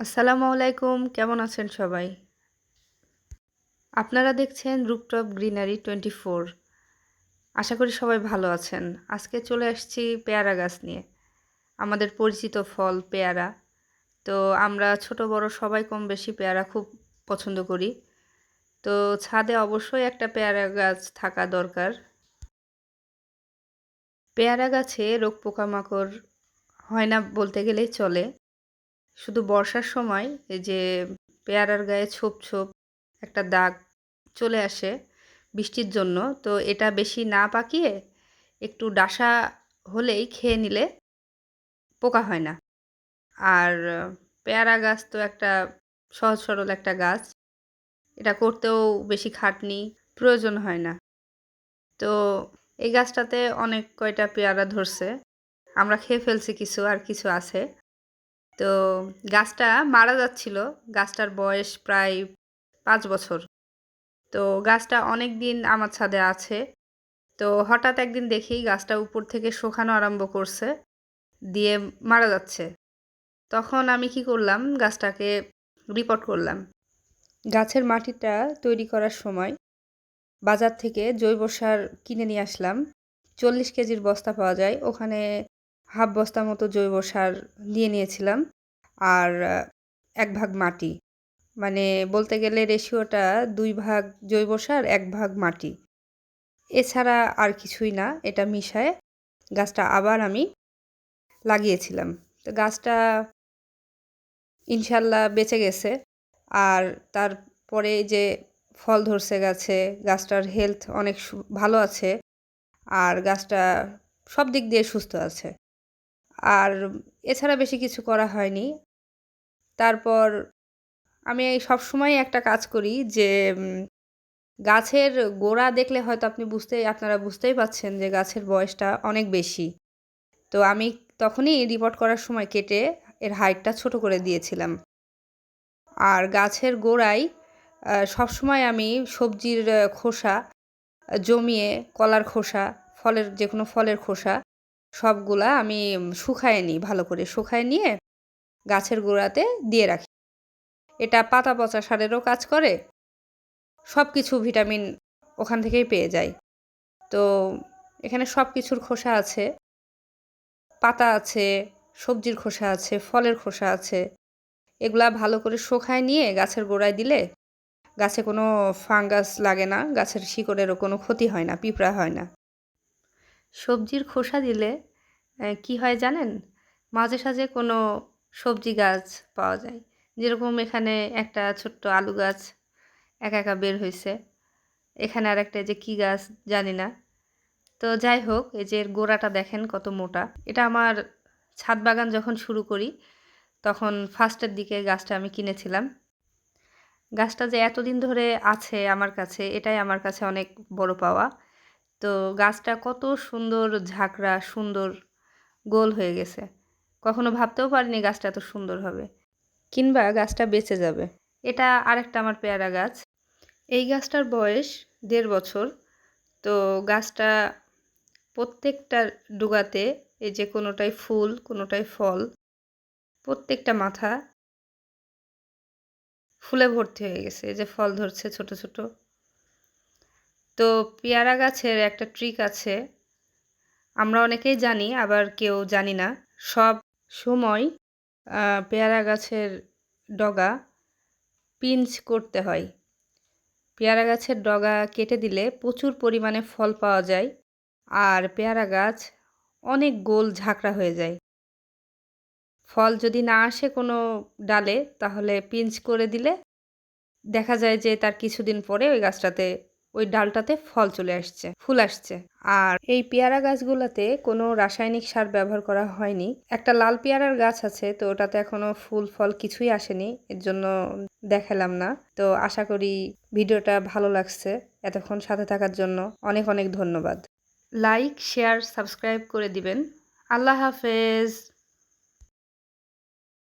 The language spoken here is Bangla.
আসসালামু আলাইকুম, কেমন আছেন সবাই? আপনারা দেখছেন রুপটপ গ্রিনারি টোয়েন্টি ফোর। আশা করি সবাই ভালো আছেন। আজকে চলে আসছি পেয়ারা গাছ নিয়ে। আমাদের পরিচিত ফল পেয়ারা। তো আমরা ছোট, বড় সবাই কম বেশি পেয়ারা খুব পছন্দ করি। তো ছাদে অবশ্যই একটা পেয়ারা গাছ থাকা দরকার। পেয়ারা গাছে রোগ পোকামাকড় হয় না বলতে গেলেই চলে। শুধু বর্ষার সময় এই যে পেয়ারার গায়ে ছোপ ছোপ একটা দাগ চলে আসে বৃষ্টির জন্য, তো এটা বেশি না পাকিয়ে একটু ডাসা হলেই খেয়ে নিলে পোকা হয় না। আর পেয়ারা গাছ তো একটা সহজ সরল একটা গাছ, এটা করতেও বেশি খাটনি প্রয়োজন হয় না। তো এই গাছটাতে অনেক কয়টা পেয়ারা ধরছে, আমরা খেয়ে ফেলছি কিছু আর কিছু আছে। তো গাছটা মারা যাচ্ছিল। গাছটার বয়স প্রায় পাঁচ বছর। তো গাছটা অনেক দিন আমার ছাদে আছে। তো হঠাৎ একদিন দেখি গাছটা উপর থেকে শোকানো আরম্ভ করছে, দিয়ে মারা যাচ্ছে। তখন আমি কি করলাম, গাছটাকে রিপোর্ট করলাম। গাছের মাটিটা তৈরি করার সময় বাজার থেকে জৈব সার কিনে নিয়ে আসলাম। চল্লিশ কেজির বস্তা পাওয়া যায়। ওখানে হাফ বস্তা মতো জৈব সার দিয়ে নিয়েছিলাম আর এক ভাগ মাটি। মানে বলতে গেলে রেশিওটা দুই ভাগ জৈব সার, এক ভাগ মাটি। এছাড়া আর কিছুই না, এটা মিশায় গাছটা আবার আমি লাগিয়েছিলাম। তো গাছটা ইনশাল্লাহ বেঁচে গেছে আর তারপরে যে ফল ধরছে গাছে, গাছটার হেলথ অনেক ভালো আছে আর গাছটা সব দিক দিয়ে সুস্থ আছে। আর এছাড়া বেশি কিছু করা হয়নি। তারপর আমি সবসময় একটা কাজ করি যে গাছের গোড়া দেখলে হয়তো আপনি বুঝতে আপনারা বুঝতেই পাচ্ছেন যে গাছের বয়সটা অনেক বেশি। তো আমি তখনই রিপোর্ট করার সময় কেটে এর হাইটটা ছোট করে দিয়েছিলাম। আর গাছের গোড়ায় সবসময় আমি সবজির খোসা জমিয়ে কলার খোসা, ফলের যে কোনো ফলের খোসা সবগুলা আমি শুকায় নিই, ভালো করে শুকায় নিয়ে গাছের গোড়াতে দিয়ে রাখি। এটা পাতা পচা সারেরও কাজ করে সব কিছু ভিটামিন ওখান থেকেই পেয়ে যায় তো এখানে সব কিছুর খোসা আছে, পাতা আছে, সবজির খোসা আছে, ফলের খোসা আছে, এগুলা ভালো করে শোখায় নিয়ে গাছের গোড়ায় দিলে গাছে কোনো ফাঙ্গাস লাগে না, গাছের শিকড়েরও কোনো ক্ষতি হয় না, পিঁপড়া হয় না। সবজির খোসা দিলে কি হয় জানেন? মাঝে সাঝে কোনো সবজি গাছ পাওয়া যায়। যেরকম এখানে একটা ছোট্ট আলু গাছ একা একা বের হয়েছে এখানে আর একটা যে কী গাছ জানি না। তো যাই হোক, এই যে গোড়াটা দেখেন কত মোটা। এটা আমার ছাদ বাগান যখন শুরু করি, তখন ফার্স্টের দিকে গাছটা আমি কিনেছিলাম। গাছটা যে এতদিন ধরে আছে আমার কাছে, এটাই আমার কাছে অনেক বড় পাওয়া। তো গাছটা কত সুন্দর ঝাঁকড়া, সুন্দর গোল হয়ে গেছে। কখনো ভাবতেও পারিনি গাছটা এত সুন্দর হবে। কিংবা গাছটা বেঁচে যাবে। এটা আরেকটা আমার পেয়ারা গাছ। এই গাছটার বয়স দেড় বছর। তো গাছটা প্রত্যেকটা ডুগাতে এই যে কোনোটাই ফুল, কোনোটাই ফল, প্রত্যেকটা মাথা ফুলে ভর্তি হয়ে গেছে। এই যে ফল ধরছে ছোট ছোট। তো পেয়ারা গাছের একটা ট্রিক আছে। আমরা অনেকেই জানি, আবার কেউ জানি না। সব সময় পেয়ারা গাছের ডগা পিঞ্চ করতে হয়। পেয়ারা গাছের ডগা কেটে দিলে প্রচুর পরিমাণে ফল পাওয়া যায় আর পেয়ারা গাছ অনেক গোল ঝাঁকড়া হয়ে যায়। ফল যদি না আসে কোনো ডালে, তাহলে পিঞ্চ করে দিলে দেখা যায় যে তার কিছুদিন পরে ওই গাছটাতে ওই ডালটাতে ফল চলে আসছে, ফুল আসছে। আর এই পেয়ারা গাছগুলোতে কোনো রাসায়নিক সার ব্যবহার করা হয়নি। একটা লাল পেয়ারার গাছ আছে, তো ওটাতে এখনও ফুল, ফল কিছুই আসেনি, এর জন্য দেখালাম না। তো আশা করি ভিডিওটা ভালো লাগছে। এতক্ষণ সাথে থাকার জন্য অনেক অনেক ধন্যবাদ। লাইক, শেয়ার, সাবস্ক্রাইব করে দিবেন। আল্লাহ হাফেজ।